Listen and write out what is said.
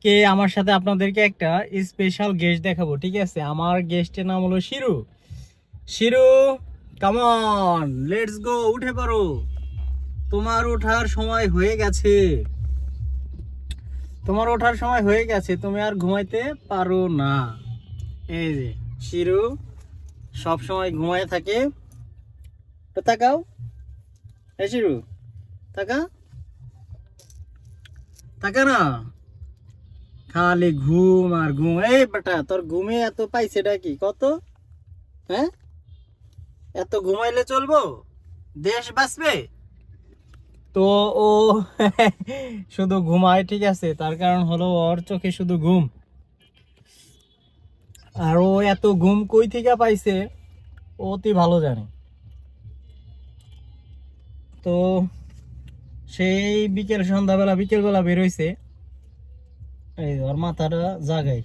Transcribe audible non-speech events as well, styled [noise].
আজকে আমার সাথে আপনাদেরকে একটা স্পেশাল গেস্ট দেখাবো, ঠিক আছে? আমার গেস্টের নাম হলো Shiru. Shiru come on let's go উঠে পারো তোমার ওঠার সময় হয়ে গেছে। তোমার ওঠার সময় হয়ে গেছে, তুমি আর ঘুমাইতে পারো না। এই যে, শিরু সব সময় ঘুমায় থাকে। তো তাকাও। এই শিরু, তাকা। তাকা না। খালি ঘুম আর ঘুম। এই বেটা, তোর ঘুমে এত পাইছেটা কি? কত? হ্যাঁ? এত ঘুমাইলে চলবো? দেশ বাঁচবে? তো ও, [laughs] শুধু ঘুমায়, ঠিক আছে। তার কারণ হলো ওর চোখে শুধু ঘুম। আর ও এত ঘুম কই থেকে পাইছে অতি ভালো জানে। তো সেই বিকেল সন্ধ্যাবেলা, বিকেলবেলা বেরোইছে এই ওর মাথাটা জাগাই।